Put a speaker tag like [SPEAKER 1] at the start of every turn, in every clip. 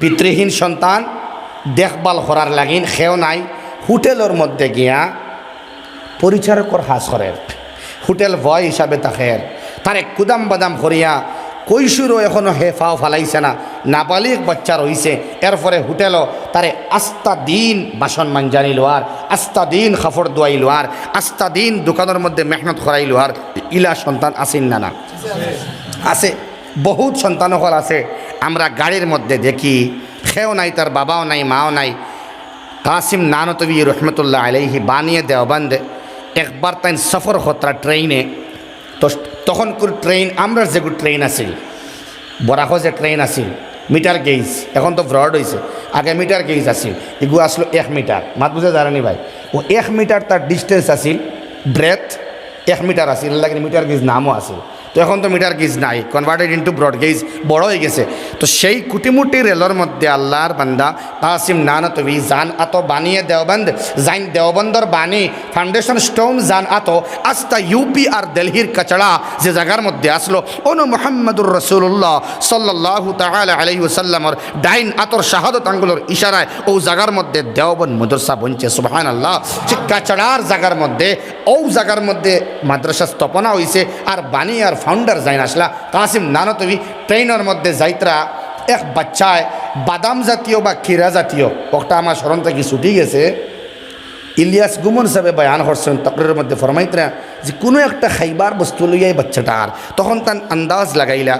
[SPEAKER 1] পিতৃহীন সন্তান, দেখভাল করার লাগিন সেও নাই। হোটেলের মধ্যে গিয়া পরিচারকর হাস করেন হোটেল বয় হিসাবে তাকে তারে কুদাম বাদাম করিয়া কৈশোরও এখনও হে ফাও ফালাইছে না। নাবালিক বাচ্চা রইছে এরপরে হোটেলও তারে আস্তা দিন বাসন মাঞ্জানি লোয়ার আস্তা দিন খাফড় দোয়াই লোয়ার আস্তা দিন দোকানের মধ্যে মেহনত করাই লোয়ার ইলা সন্তান আসেন না না? আছে। বহুত সন্তান হল আছে। আমরা গাড়ির মধ্যে দেখি, খেও নাই, তার বাবাও নাই, মাও নাই। কাসিম নানতবি রহমতুল্লাহ আলাইহি বানিয়ে দেওবান্দে একবার তাই সফর হতরা ট্রেনে তো তখন করে ট্রেন আমরা যেগুলো ট্রেন আছিল বরাহ যে ট্রেন আছিল মিটার গেজ এখন তো ব্রড হয়েছে আগে মিটার গেজ আছিল এগু আসলো এক মিটার। মাত বুঝে জানি ভাই? ও এক মিটার তার ডিস্টেন্স আছিল ব্রেথ এক মিটার আছিল লাগে মিটার গেজ নামও আছিল। তো এখন তো মিটার গেজ নাই কনভার্টেড ইন্টু ব্রড গেজ বড় হয়ে গেছে। তো সেই কুটিমুটি রেলর মধ্যে আল্লাহর বান্দা কাসিম নানতবি, জান আত, বানিয়ে দেওবন্দ, জাইন দেওবন্দর বাণী ফাউন্ডেশন স্টোন জান আত, আস্তা ইউপি আর দিল্লির কচড়া যে জায়গার মধ্যে আসলো, অনু মোহাম্মদুর রসুল্লাহ সাল্লাহ তাহলে আলহি সাল্লামর ডাইন আতর শাহাদত আঙ্গুলোর ইশারায় ও জায়গার মধ্যে দেওবন মদরসা বনছে সুবাহান আল্লাহ সে কাচড়ার জায়গার মধ্যে ও জায়গার মধ্যে মাদ্রাসা স্থাপনা হয়েছে আর বাণী আর ফাউন্ডার জাইন আসলা, কাসিম নানতবি ট্রেনের মধ্যে যাইতরা এক বাচ্চায় বাদাম জাতীয় বা ক্ষীরা জাতীয়, ওটা আমার স্মরণ থেকে ছুটি গেছে। ইলিয়াস গুমন সাহেব বয়ান করছেন তকরের মধ্যে ফরমাইতরা যে কোনো একটা খাইবার বস্তু লইয়াই বাচ্চাটার তখন তার আন্দাজ লাগাইলা,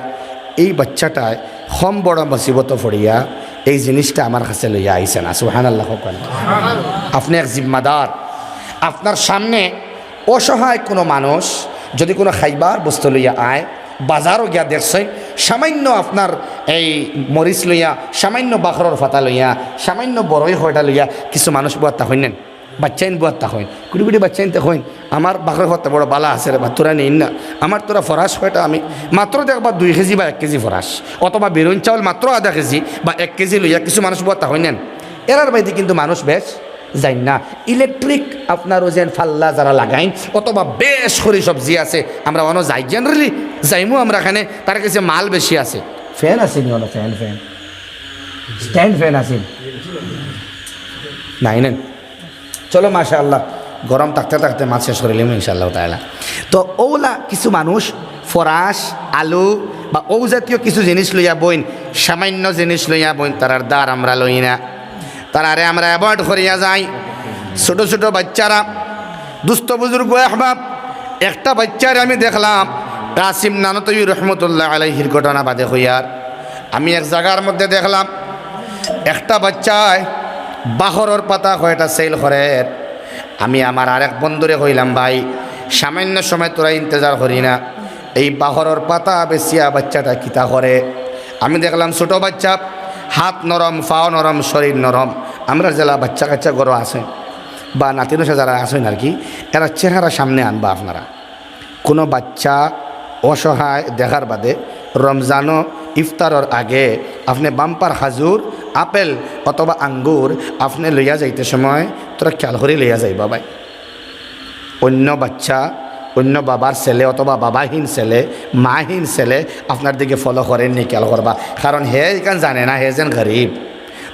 [SPEAKER 1] এই বাচ্চাটায় হম বড় মুসিবত ফড়িয়া এই জিনিসটা আমার কাছে লইয়া আইছে না সুহান আল্লাহ আপনি এক জিম্মাদার। আপনার সামনে অসহায় কোনো মানুষ যদি কোনো খাইবার বস্তু লইয়া আয়, বাজারও গিয়া দেখছেন সামান্য আপনার এই মরিচ লইয়া, সামান্য বাখরর ফাতা লইয়া, সামান্য বড়ই হয়টা লইয়া কিছু মানুষ বুয়াত্তা হইনেন বাচ্চাইন বুয়াত্তা হইন। কুড়ি কুড়ি বাচ্চাইন তে হইন। আমার বাখর হত্যা বড় বালা আছে রে বা তোরা নেই না। আমার তোরা ফরাস হয়টা আমি মাত্র দেখবা দুই কেজি বা এক কেজি ফরাস অথবা বেরুন চাউল মাত্র আধা কেজি বা এক কেজি লইয়া কিছু মানুষ বুয়াত্তা হইনেন এরার বাইদি কিন্তু মানুষ বেশ যাই না। ইলেকট্রিক আপনার ওজেন ফাল্লা যারা লাগাইন অথবা বেশ খরি সবজি আছে আমরা অন যাই। জেনারেলি যাইমু আমরা এখানে তার কাছে মাল বেশি আছে। ফ্যান আছে নি on fan fan? Stand fan আছে। নাই নেন চলো মাশা আল্লাহ গরম থাকতে থাকতে মাছ শেষ করে নিলাম ইনশাআল্লাহ তাহলে তো ওলা কিছু মানুষ ফরাস আলু বা ও জাতীয় কিছু জিনিস লইয়া বইন সামান্য জিনিস লইয়া বইন তারার দ্বার আমরা লই না। তারারে আমরা অ্যাভয়েড করিয়া যাই। ছোট ছোট বাচ্চারা, দুস্থ বুজুর্গ আহবাব, একটা বাচ্চারে আমি দেখলাম, রাসিম নানতবী রহমতুল্লাহ আলাইহির ঘটনা বাদে হইয়ার। আমি এক জায়গার মধ্যে দেখলাম, একটা বাচ্চায় বাহরর পাতা কয়টা সেল করে। আমি আমার আরেক বন্ধুরে হইলাম ভাই, সামান্য সময় তোরা ইন্তজার করি না। এই বাহরর পাতা বেশিয়া বাচ্চাটা কিতা করে? আমি দেখলাম ছোট বাচ্চা হাত নরম, পাও নরম, শরীর নরম। আমরা জেলা বাচ্চা কাচ্চা গরো আছে, বা নাতিনসা যারা আছেন আর কি, এরা চেহারা সামনে আনবা আপনারা। কোনো বাচ্চা অসহায় দেখার বাদে রমজানও ইফতারর আগে আপনি বাম্পার হাজুর, আপেল অথবা আঙ্গুর আপনি লইয়া যাইতে সময় তোরা খেয়াল করে লইয়া যাইবা ভাই। অন্য বাচ্চা অন্য বাবার ছেলে অথবা বাবাহীন ছেলে, মাহীন ছেলে আপনার দিকে ফলো করেননি খেয়াল করবা। কারণ হে এখান জানে না, হে যেন গরিব।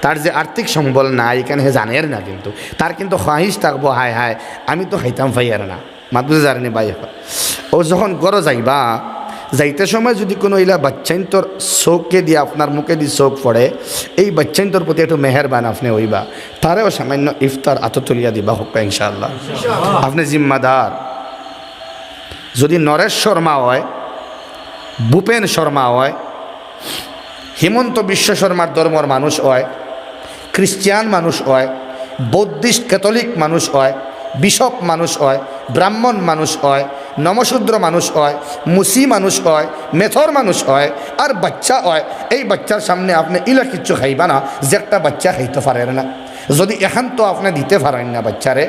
[SPEAKER 1] তার যে আর্থিক সম্বল নাই এখানে হে জানের না কিন্তু। তার কিন্তু খাহিস থাকব, হায় হায়, আমি তো খাইতাম ফাইয়ার না। মাত বুঝে জানেনি ভাই? ও যখন গড় যাইবা, যাইতে সময় যদি কোনো ইলা বাচ্চাইন তোর চোখকে দিয়ে আপনার মুখে দিয়ে চোখ পড়ে, এই বাচ্চাইন তোর প্রতি একটু মেহরবান আপনি হইবা। তারেও সামান্য ইফতার আত তুলিয়া দিবা হোক ইনশাআল্লাহ। আপনি জিম্মাদার। যদি নরেশ শর্মা হয়, ভূপেন শর্মা হয়, হিমন্ত বিশ্ব শর্মার ধর্মর মানুষ হয়, খ্রিস্টিয়ান মানুষ হয়, বৌদ্ধিস্ট ক্যাথলিক মানুষ হয়, বিশপ মানুষ হয়, ব্রাহ্মণ মানুষ হয়, নমশূদ্র মানুষ হয়, মুসি মানুষ হয়, মেথর মানুষ হয়, আর বাচ্চা হয়, এই বাচ্চার সামনে আপনি ইলা কিচ্ছু খাইবা না, যে একটা বাচ্চা খাইতে পারেন না। যদি এখান তো আপনি দিতে পারেন না বাচ্চারে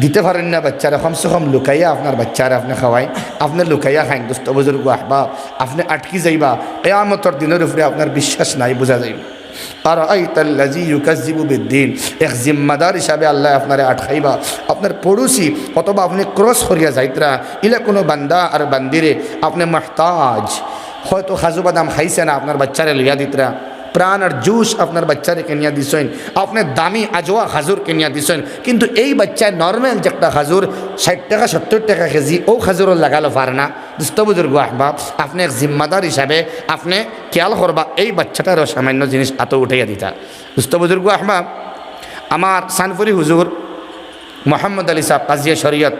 [SPEAKER 1] দিতে পারেন না বাচ্চারা, কমসে কম লুকাইয়া আপনার বাচ্চারা, আপনি খাওয়াই। আপনি লুকাইয়া খাইন দুস্থ বুজুর্গ আহবা, আপনি আটকি যাইবা। কেয়ামতর দিনের উপরে আপনার বিশ্বাস নাই, বোঝা যাইব। আর এই তাল্লাজি ইউকাজিবু বিদ্দিন। এক জিম্মাদার হিসাবে আল্লাহ আপনারে আটকাইবা। আপনার পড়োশি অথবা আপনি ক্রস করিয়া যাইতরা, ইলা কোনো বান্দা আর বান্দিরে, আপনি মাহতাজ। হয়তো খাজু বাদাম খাইছে না, আপনার বাচ্চারে লইয়া দিতরা। প্রাণ আর জুস আপনার বাচ্চারে কেনিয়া দিছেন, আপনি দামি আজোয়া খাজুর কেনিয়া দিছেন, কিন্তু এই বাচ্চায় নর্মাল যে একটা খাজুর, ষাট টাকা, সত্তর টাকা কেজি, ও খাজুরও লাগালো পারে না। দুস্থ বুজুর্গ আহবাব, আপনি এক জিম্মাদার হিসাবে আপনি খেয়াল করবা, এই বাচ্চাটারও সামান্য জিনিস এত উঠাইয়া দিতা। দুস্থ বুজুর্গ আহবাব, আমার সানপুরি হুজুর মোহাম্মদ আলী সাহ কাজিয়া শরীয়ত,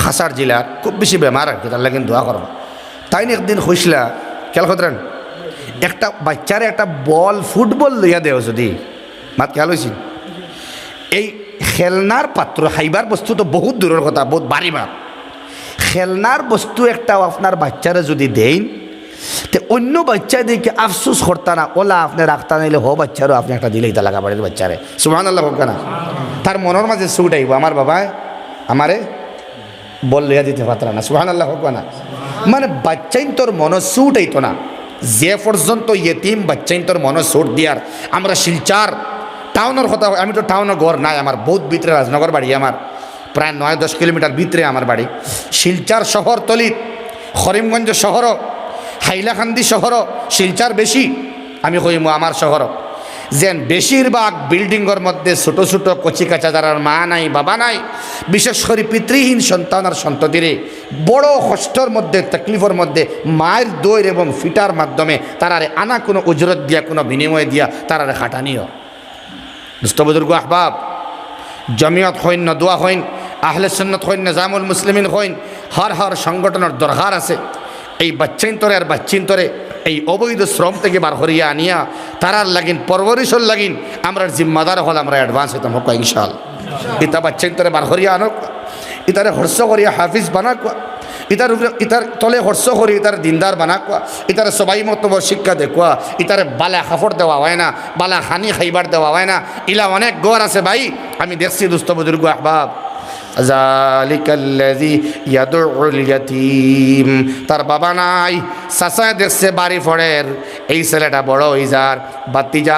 [SPEAKER 1] খাসার জেলার খুব বেশি বেমার আর কি, তার লাগে দোয়া করবা। তাই একদিন হইসলা খেয়াল করতেন একটা বাচ্চারে একটা বল ফুটবল লইয়া দেও যদি, মাত খেয়াল হয়েছিল এই খেলনার পাত্র খাইবার বস্তু তো বহুত দূরের কথা, বহুত বাড়ি মাপ খেলনার বস্তু একটা আপনার বাচ্চারা যদি দেন তে অন্য বাচ্চা দিকে আফসোস করতা না, ওলা আপনি রাখতা নাইলে হো বাচ্চারও আপনি একটা দিলেই তা লাগা বাড়ির বাচ্চারে। সুহান আল্লাহ হোক না। তার মনের মাঝে সুট আইব আমার বাবায় আমারে বল লইয়া দিতে পারতাম না সুহান আল্লাহ হোক না। মানে বাচ্চাইন তোর মন সুট আইতো না। যে পর্যন্ত ইয়েতিম বাচ্চাইন তোর মনে চোট দিয়ার, আমরা শিলচার টাউনের কথা আমি তো টাউনের ঘর নাই আমার বহুত ভিতরে রাজনগর বাড়ি আমার প্রায় নয় দশ কিলোমিটার ভিতরে আমার বাড়ি শিলচার শহর তলিত করিমগঞ্জ শহর হাইলাকান্দি শহর শিলচার বেশি আমি কইমু আমার শহর যেন বেশিরভাগ বিল্ডিংয়ের মধ্যে ছোট ছোট কচি কাচা যারা মা নাই, বাবা নাই, বিশেষ করে পিতৃহীন সন্তান আর সন্ততিরে বড় কষ্টর মধ্যে, তকলিফের মধ্যে মায়ের দৈর এবং ফিটার মাধ্যমে তারারে আনা কোনো উজরত দিয়া, কোনো বিনিময় দিয়া তারারে খাটানিও দুষ্ট বুজুর্গ আহবাব, জমিয়ত হইন না দোয়া হইন, আহলে সন্নত হইন নিজামুল মুসলিমিন হইন, হর হর সংগঠনের দরকার আছে। এই বাচ্চাইন্তরে আর বাচ্চিন্তরে এই অবৈধ শ্রম থেকে বার করিয়া আনিয়া, তারার লাগিন, পরবরিশর লাগিন, আমরা জিম্মাদার হল আমরা অ্যাডভান্স হইতাম, হোক ইনশাল ইতা বাচ্চাইন্তরে বার করিয়া আনক, ইতারে হর্ষ করিয়া হাফিজ বানাক, ইতার উপরে, ইতার তলে হর্ষ করি ইতার দিনদার বানাকুয়া ইতারে সবাই মতো শিক্ষা দেখুয়া, ইতারে বালা খাফড় দেওয়া হয় না, বালা হানি খাইবার দেওয়া হয় না, ইলা অনেক গড় আছে ভাই, আমি দেখছি দুস্থ বুজুর্গ আহবাব। তার বাবা নাই চাচায় দেখছে বাড়ি ফড়ের এই ছেলেটা বড় হই যার বাতি যা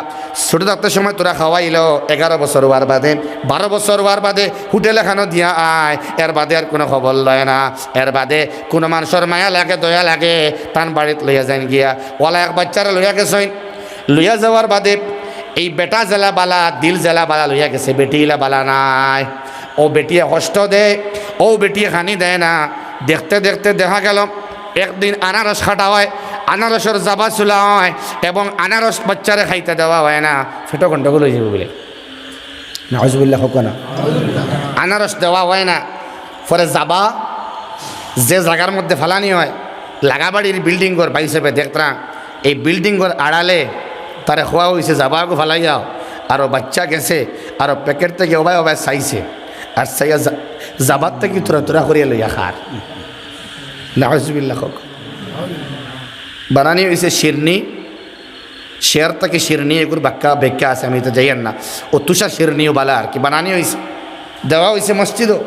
[SPEAKER 1] ছোট থাকতে সময় তোরা খাওয়াইল, এগারো বছর হওয়ার বাদে, বারো বছর হওয়ার বাদে হোটেল এখানো দিয়া আয়, এর বাদে আর কোনো খবর লয় না। এর বাদে কোনো মানুষের মায়া লাগে, দয়া লাগে, তান বাড়িত লইয়া যান গিয়া। ওলা এক বাচ্চারা লইয়া গেছেন। লইয়া যাওয়ার বাদে এই বেটা জেলা বালা দিল জেলা বালা লইয়া গেছে, বেটি ইলা বালা নাই। ও বেটিয়ে কষ্ট দেয় ও বেটিয়ে খানি দেয় না। দেখতে দেখতে দেখা গেল একদিন আনারস খাটা হয় আনারসের জাবা চুলা হয় এবং আনারস বাচ্চারে খাইতে দেওয়া হয় না। ফেটো গন্ডগোল হয়ে যাবে বলে। নাহজবুল্লাহ হোক না। আনারস দেওয়া হয় না। পরে যাবা যে জায়গার মধ্যে ফালানি হয় লাগাবাড়ির বিল্ডিংর বাইসেপে দেখতরা এই বিল্ডিংর আড়ালে তারে খোয়া হয়েছে যাবাগো ফালাই যাও আরও বাচ্চা গেছে আরও প্যাকেট থেকে ওবাই ওবাই চাইছে। আর চাইয়া যাবার থেকে তোরা তোরা করিয়া লইয়া খার। নাহজবিল্লা বানানি হয়েছে শিরনি। শেয়ার থেকে শিরনি এগুলো বাক্কা বেক্কা আছে, আমি তো যাইয়ান না। ও তুষা শিরনিও বালা আর কি। বানানি হয়েছে দেওয়া হয়েছে মসজিদও।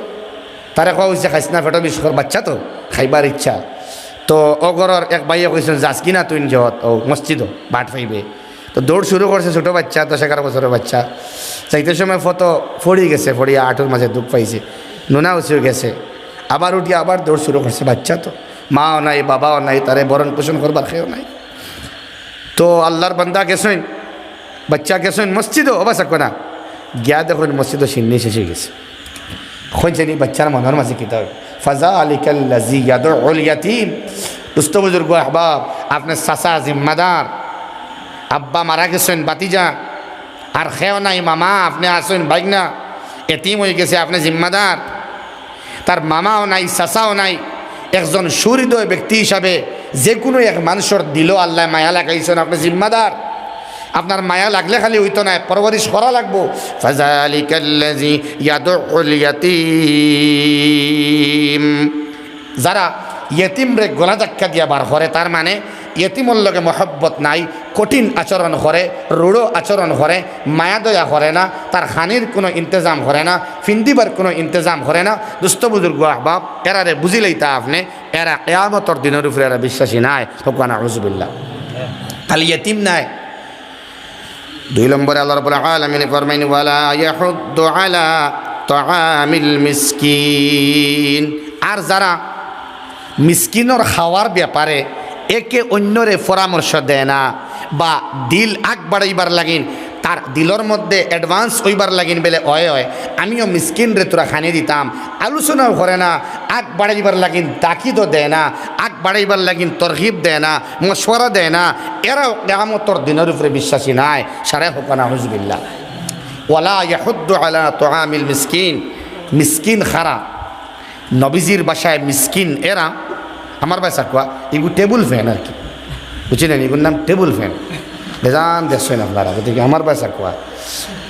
[SPEAKER 1] তারা কোয়া হয়েছে খাইস না ফেটো বিশ বাচ্চা তো, খাইবার ইচ্ছা। তো অগরর এক ভাইয়া কইছেন যাস কিনা তুই জত ও মসজিদও, বাট ফাইবে তো দৌড় শুরু করছে ছোটো বাচ্চা, দশ এগারো বছরের বাচ্চা। চাইতে সময় ফটো ফড়ি গেছে ফড়িয়া আঁটুর মাঝে দুঃখ পাইছে। নোনা উঁচু গেছে। আবার উঠিয়ে আবার দৌড় শুরু করছে, বাচ্চা তো। মাও নাই, বাবাও নাই, তারে বরণ পোষণ করবার খেয়েও নাই। তো আল্লাহর বান্দা গেছেন, বাচ্চা গেছেন মসজিদও অবাসা না গিয়া দেখুন মসজিদও সিন্নি শেষ হয়ে গেছে খোঁজেনি বাচ্চার মনের মাঝে কিতাব ফাজা আলিকাল্লাজি ইয়াদুল ইয়াতিম। দুস্থ বুজুর্গ আহবাব, আপনার চাচা জিম্মাদার। আব্বা মারা গেছেন, বাতিজা। আর খেও নাই, মামা, আপনি আসুন বাইক না এতিম হয়ে গেছে, আপনি জিম্মাদার। তার মামাও নাই, চাচাও নাই। একজন সুহৃদয় ব্যক্তি হিসাবে যে কোনো এক মানুষের দিল আল্লাহ মায়া লাগাইছেন, আপনি জিম্মাদার। আপনার মায়া লাগলে খালি হইতো না পরবরিশ করা লাগবো। যারা ইয়েতিমরে গলা ধাক্কা দিয়া বার করে, তার মানে ইয়েতিমর লগে মহব্বত নাই কঠিন আচরণ করে রূঢ় আচরণ করে মায়া দয়া করে না তার হানির কোনো ইন্তজাম করে না ফিন্দিবার কোনো ইন্তজাম করে না। দুস্থ বুজুর্গ আহবাব এরারে বুঝিলেই তা আপনি এরা কেয়ামতর দিনের উপরে এরা বিশ্বাসী নাই হোকানা রজুবিল্লা খালি ইয়েতিম নাই। দুই নম্বরে আল্লাহ মিসকিন আর যারা মিসকিনর খাওয়ার ব্যাপারে একে অন্যরে পরামর্শ দেয় না বা দিল আগ বাড়াইবার লাগিন, তার দিলর মধ্যে অ্যাডভান্স হইবার লাগিন বেলে অয় হয় আমিও মিসকিন রে তোরা খানি দিতাম, আলোচনাও করে না, আগ বাড়াইবার লাগিন তাকিদও দেয় না, আগ বাড়াইবার লাগিন তরহিব দেয় না, মশওয়ারা দেয় না, এরাও কেমতর দিনের উপরে বিশ্বাসী নাই, সারে হোকানা হুজবিল্লা ওয়ালা ইয়াহুদ্দু আলা তোহামিল মিসকিন মিসকিন খারা, নবীজির বাসায় মিসকিন এরা, আমার বাসা কোয়া, এগু টেবুল ফ্যান আর কি। বুঝলেন? এগুর নাম টেবুল ফ্যান বেজান দেখছেন আপনারা গতিকে আমার বাসা কোয়া।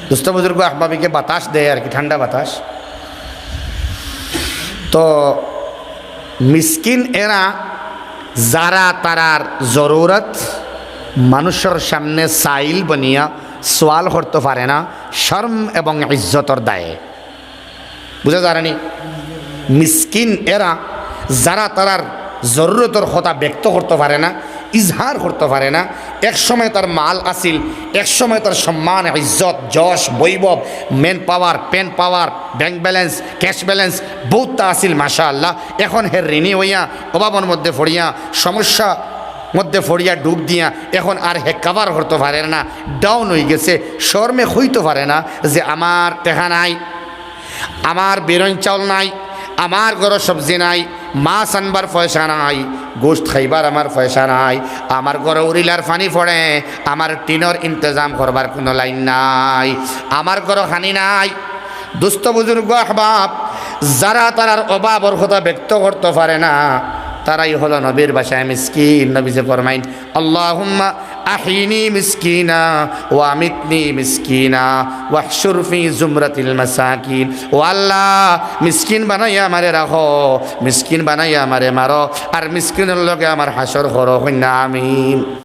[SPEAKER 1] দুস্থ বুজুর্গ আহবাবিকে বাতাস দেয় আর কি, ঠান্ডা বাতাস। তো মিসকিন এরা যারা তারার জরুরত মানুষের সামনে সাইল বনিয়া সোয়াল করতে পারে না, শর্ম এবং ইজ্জতর দায়ে। বুঝা যায়নি মিসকিন এরা যারা তারার জরুরতর কথা ব্যক্ত করতে পারে না ইজহার করতে পারে না। এক সময় তার মাল আসিল, এক সময় তার সম্মান, ইজ্জত, যশ, বৈভব men power pen power, bank balance, cash balance, বহুতটা আসিল মাশা আল্লাহ এখন হে ঋণী হইয়া অভাবর মধ্যে ফড়িয়া, সমস্যা মধ্যে ফড়িয়া ডুব দিয়া, এখন আর হে কাবার করতে পারে না। ডাউন হয়ে গেছে, শর্মে হইতে পারে না যে আমার টেহা নাই, আমার বেরন চাউল নাই, আমার ঘর সবজি নাই মাছ আনবার পয়সা নাই, গোস্ত খাইবার আমার পয়সা নাই, আমার ঘরে উরিলার পানি পড়ে, আমার টিনের ইন্তজাম করবার কোনো লাইন নাই, আমার ঘর হানি নাই। দুস্থ বুজুর্গ আহবাব, যারা তারার অভাবর কথা ব্যক্ত করতে পারে না তারাই হলো নবীর বাসায় মিসকিন। নবী যে ফরমাইন, আল্লাহুম্মা আহিনি মিসকিনা ওয়া আমিতনি মিসকিনা ওয়াহশুর ফি জুমরাতিল মাসাকিন। ও আল্লাহ, মিসকিন বানাইয়া আমারে রাখো, মিসকিন বানাইয়া আমারে মারো, আর মিসকিনের লগে আমার হাসর করো হইনা, আমিন।